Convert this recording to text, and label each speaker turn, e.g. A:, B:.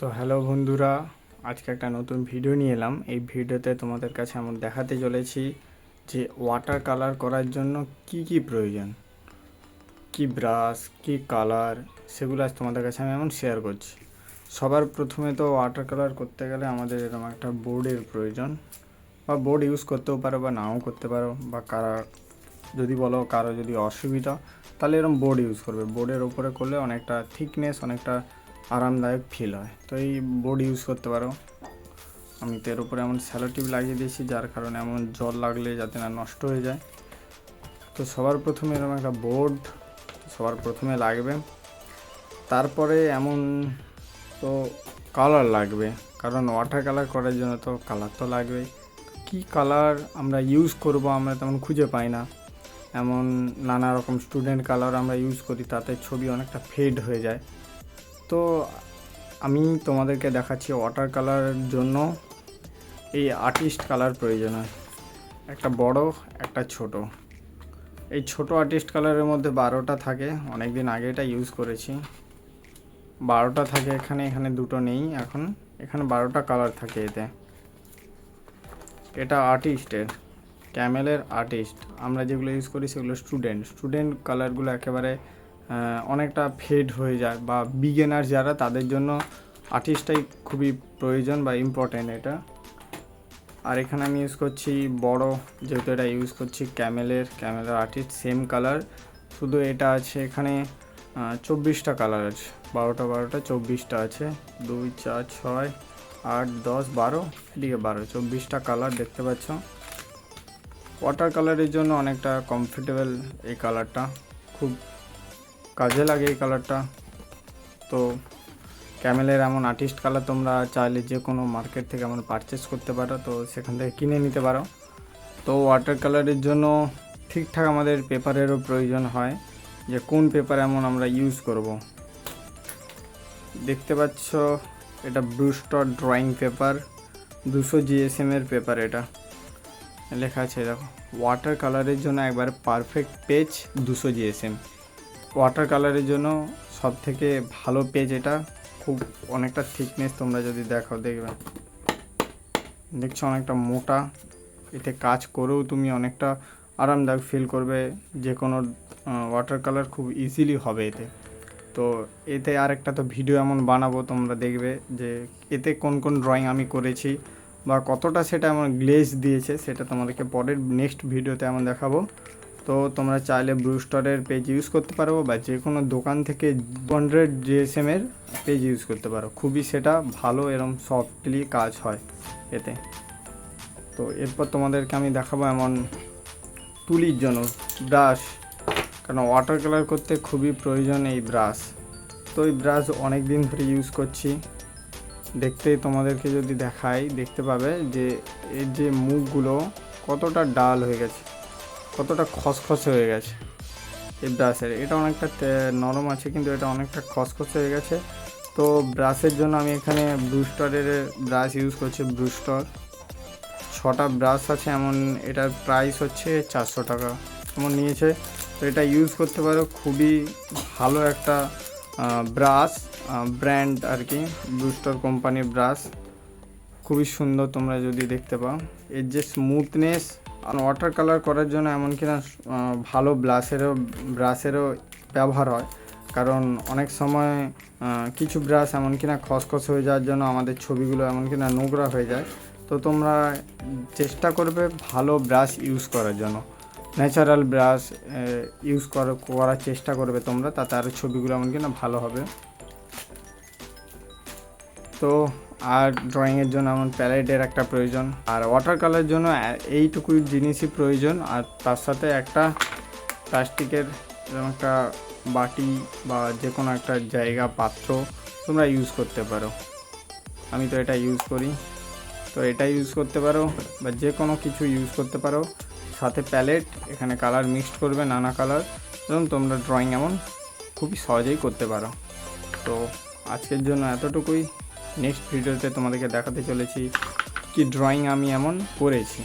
A: তো হ্যালো বন্ধুরা, আজকে একটা নতুন ভিডিও নিয়ে এলাম। এই ভিডিওতে তোমাদের কাছে আমি দেখাতে চলেছি যে ওয়াটার কালার করার জন্য কি কি প্রয়োজন। কি ব্রাশ কি কালার সেগুলো আজ তোমাদের কাছে আমি এমন শেয়ার করছি। সবার প্রথমে তো ওয়াটার কালার করতে গেলে আমাদের এরকম একটা বোর্ডের প্রয়োজন। বা বোর্ড ইউজ করতেও পারো বা নাও করতে পারো, বা কারা, যদি বলো কারও যদি অসুবিধা, তাহলে এরকম বোর্ড ইউজ করবে। বোর্ডের ওপরে করলে অনেকটা থিকনেস অনেকটা আরামদায়ক ফিল হয়। তো এই বোর্ড ইউজ করতে পারো। আমি তো এর উপরে এমন স্যালো টিপ লাগিয়ে দিয়েছি, যার কারণে এমন জল লাগলে যাতে না নষ্ট হয়ে যায়। তো সবার প্রথমে এরকম একটা বোর্ড সবার প্রথমে লাগবে। তারপরে এমন তো কালার লাগবে, কারণ ওয়াটার কালার করার জন্য তো কালার তো লাগবেই কি কালার আমরা ইউজ করব আমরা তেমন খুঁজে পাই না। এমন নানা রকম স্টুডেন্ট কালার আমরা ইউজ করি, তাতে ছবি অনেকটা ফেড হয়ে যায়। তো আমি তোমাদেরকে দেখাচ্ছি ওয়াটার কালারের জন্য এই আর্টিস্ট কালার প্রয়োজন হয়। একটা বড়, একটা ছোট। এই ছোট আর্টিস্ট কালারের মধ্যে বারোটা থাকে। অনেক দিন আগে এটা ইউজ করেছি। বারোটা থাকে এখানে এখানে দুটো নেই এখন। এখানে বারোটা কালার থাকে এতে। এটা আর্টিস্টের ক্যামেলের আর্টিস্ট আমরা যেগুলো ইউজ করি সেগুলো স্টুডেন্ট স্টুডেন্ট কালারগুলো একেবারে অনেকটা ফেড হয়ে যায় বা বিগেনার যারা, তাদের জন্য আর্টিস্টটাই খুবই প্রয়োজন বা ইম্পর্টেন্ট এটা। আর এখানে আমি ইউজ করছি বড়, যেহেতু এটা ইউজ করছি ক্যামেলের ক্যামেলের আর্টিস্ট সেম কালার শুধু এটা আছে এখানে চব্বিশটা কালার আছে, বারোটা বারোটা, চব্বিশটা আছে, দুই, চার, ছয়, আট, দশ, বারো, এদিকে বারো, চব্বিশটা কালার দেখতে পাচ্ছ। ওয়াটার কালারের জন্য অনেকটা কমফোর্টেবল এই কালারটা খুব কাজে লাগে এই কালারটা তো ক্যামেলের এমন আর্টিস্ট কালার তোমরা চাইলে যে কোনো মার্কেট থেকে এমন পারচেস করতে পারো, তো সেখান থেকে কিনে নিতে পারো। তো ওয়াটার কালারের জন্য ঠিকঠাক আমাদের পেপারেরও প্রয়োজন হয় যে কোন পেপার এমন আমরা ইউজ করব। দেখতে পাচ্ছ, এটা ব্রুস্টর ড্রয়িং পেপার দুশো জিএসএম এর পেপার এটা। লেখা আছে, দেখো। ওয়াটার কালারের জন্য একবার পারফেক্ট পেজ দুশো জিএসএম ওয়াটার কালারের জন্য সব থেকে ভালো পেজ এটা। খুব অনেকটা থিকনেস তোমরা যদি দেখো, দেখবে। দেখছ অনেকটা মোটা। এতে কাজ করেও তুমি অনেকটা আরামদায়ক ফিল করবে। যে কোনো ওয়াটার কালার খুব ইজিলি হবে এতে। তো এতে আরেকটা তো ভিডিও এমন বানাবো তোমরা দেখবে যে, এতে কোন কোন ড্রয়িং আমি করেছি বা কতটা সেটা এমন গ্লেজ দিয়েছে, সেটা তোমাদেরকে পরের নেক্সট ভিডিওতে এমন দেখাবো। তো তোমরা চাইলে ব্রুস্টারের পেজ ইউজ করতে পারো বা যে কোনো দোকান থেকে হান্ড্রেড জিএসএম এর পেজ ইউজ করতে পারো। খুবই সেটা ভালো এরম সফটলি কাজ হয় এতে। তো এরপর তোমাদেরকে আমি দেখাবো এমন তুলির জন্য ব্রাশ কারণ ওয়াটার কালার করতে খুবই প্রয়োজন এই ব্রাশ তো এই ব্রাশ অনেক দিন ধরে ইউজ করছি। দেখতেই তোমাদেরকে যদি দেখাই, দেখতে পাবে যে এর যে মুখগুলো কতটা ডাল হয়ে গেছে। কতটা খসখসে হয়ে গেছে। এই ব্রাশের, এটা অনেকটা নরম আছে, কিন্তু এটা অনেকটা খসখসে হয়ে গেছে। তো ব্রাশের জন্য আমি এখানে ব্রুস্টারের ব্রাশ ইউজ করছি, ব্রুস্টার। ছটা ব্রাশ আছে, এমন এটার প্রাইস হচ্ছে চারশো টাকা এমন নিয়েছে। তো এটা ইউজ করতে পারো, খুবই ভালো একটা ব্রাশ ব্র্যান্ড আর কি, ব্রুস্টার কোম্পানির ব্রাশ। খুবই সুন্দর তোমরা যদি দেখতে পাও। এর যে স্মুথনেস আর ওয়াটার কালার করার জন্য এমনকি না ভালো ব্রাশেরও ব্রাশেরও ব্যবহার হয়। কারণ অনেক সময় কিছু ব্রাশ এমনকি না খসখস হয়ে যাওয়ার জন্য আমাদের ছবিগুলো এমনকি না নোংরা হয়ে যায়। তো তোমরা চেষ্টা করবে ভালো ব্রাশ ইউজ করার জন্য। ন্যাচারাল ব্রাশ ইউজ করার চেষ্টা করবে তোমরা, তাতে আরও ছবিগুলো এমনকি না ভালো হবে। তো আর ড্রয়িংয়ের জন্য এমন প্যালেটের একটা প্রয়োজন। আর ওয়াটার কালারের জন্য এইটুকু জিনিসই প্রয়োজন। আর তার সাথে একটা প্লাস্টিকের এরকম একটা বাটি বা যে কোনো একটা জায়গা, পাত্র তোমরা ইউজ করতে পারো। আমি তো এটা ইউজ করি। তো এটা ইউজ করতে পারো বা যে কোনো কিছু ইউজ করতে পারো। সাথে প্যালেট এখানে কালার মিক্সড করবে নানা কালার এবং তোমরা ড্রয়িং এমন খুবই সহজেই করতে পারো। তো আজকের জন্য এতটুকুই। নেক্সট ভিডিওতে তোমাদেরকে দেখাতে চলেছি কি ড্রয়িং আমি এমন করেছি।